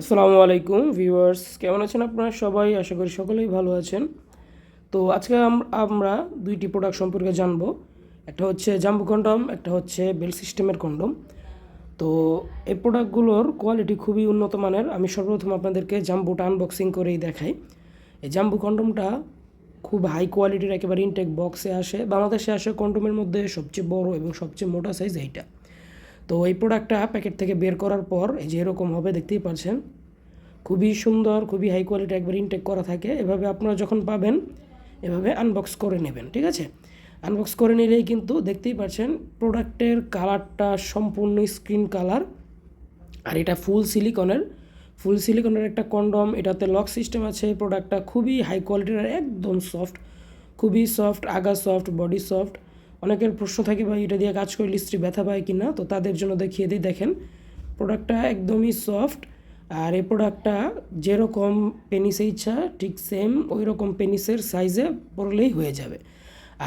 আসসালামু আলাইকুম, ভিউয়ার্স। কেমন আছেন আপনারা সবাই? আশা করি সকলেই ভালো আছেন। তো আজকে আমরা দুইটি প্রোডাক্ট সম্পর্কে জানব। একটা হচ্ছে জাম্বু কন্ডম একটা হচ্ছে বেল সিস্টেমের কন্ডম তো এই প্রোডাক্টগুলোর কোয়ালিটি খুবই উন্নত মানের। আমি সর্বপ্রথম আপনাদেরকে জাম্বুটা আনবক্সিং করেই দেখাই। এই জাম্বু কন্ডমটা খুব হাই কোয়ালিটির একেবারে ইনটেক বক্সে আসে। বাংলাদেশে আসে কন্ডমের মধ্যে সবচেয়ে বড় এবং সবচেয়ে মোটা সাইজ এইটা। তো এই প্রোডাক্টটা প্যাকেট থেকে বের করার পর এই যে এরকম হবে, দেখতেই পাচ্ছেন খুবই সুন্দর, খুবই হাই কোয়ালিটি একবার ইনটেক করা থাকে। এভাবে আপনারা যখন পাবেন, এভাবে আনবক্স করে নেবেন, ঠিক আছে? আনবক্স করে নিলেই কিন্তু দেখতেই পাচ্ছেন প্রোডাক্টের কালারটা সম্পূর্ণ স্ক্রিন কালার আর এটা ফুল সিলিকনের ফুল সিলিকনের একটা কন্ডম এটাতে লক সিস্টেম আছে প্রোডাক্টটা খুবই হাই কোয়ালিটির আর একদম সফট খুবই সফট আগা সফট বডি সফট অনেকের প্রশ্ন থাকে, ভাই, এটা দিয়ে কাজ করলে স্ত্রী ব্যথা পায় কি না? তো তাদের জন্য দেখিয়ে দিই, দেখেন। প্রোডাক্টটা একদমই সফট, আর এই প্রোডাক্টটা যেরকম পেনিসে ইচ্ছা, ঠিক সেম ওই রকম পেনিসের সাইজে পরলেই হয়ে যাবে।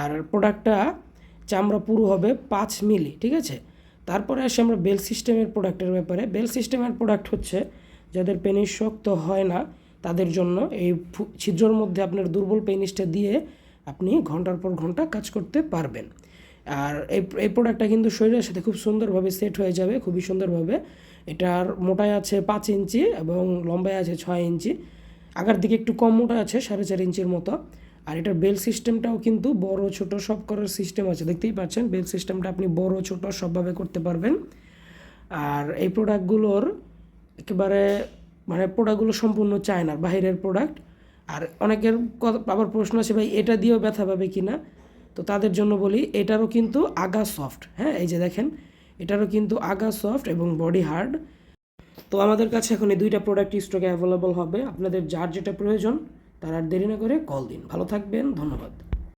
আর প্রোডাক্টটা চামড়া পুরো হবে পাঁচ মিলি, ঠিক আছে? তারপরে আসি আমরা বেল সিস্টেমের প্রোডাক্টের ব্যাপারে। বেল সিস্টেমের প্রোডাক্ট হচ্ছে, যাদের পেনিস শক্ত হয় না, তাদের জন্য এই ছিদ্রর মধ্যে আপনার দুর্বল পেনিসটা দিয়ে আপনি ঘণ্টার পর ঘণ্টা কাজ করতে পারবেন। আর এই এই প্রোডাক্টটা কিন্তু শরীরের সাথে খুব সুন্দরভাবে সেট হয়ে যাবে, খুবই সুন্দরভাবে। এটার মোটায় আছে পাঁচ ইঞ্চি এবং লম্বায় আছে ছয় ইঞ্চি। আগার দিকে একটু কম মোটা আছে, সাড়ে চার ইঞ্চির মতো। আর এটার বেল সিস্টেমটাও কিন্তু বড়, ছোট, সব করার সিস্টেম আছে। দেখতেই পাচ্ছেন বেল সিস্টেমটা আপনি বড়, ছোট সবভাবে করতে পারবেন। আর এই প্রোডাক্টগুলোর একেবারে মানে প্রোডাক্টগুলো সম্পূর্ণ চায়নার বাইরের প্রোডাক্ট আর অনেকের আবার প্রশ্ন আছে, ভাই, এটা দিয়েও ব্যথা পাবে কি না? তো তাদের জন্য বলি, এটারও কিন্তু আগা সফট হ্যাঁ? এই যে দেখেন, এটারও কিন্তু আগা সফট এবং বডি হার্ড তো আমাদের কাছে এখন এই দুইটা প্রোডাক্ট স্টকে অ্যাভেলেবল হবে। আপনাদের যার যেটা প্রয়োজন, তার আর দেরি না করে কল দিন। ভালো থাকবেন, ধন্যবাদ।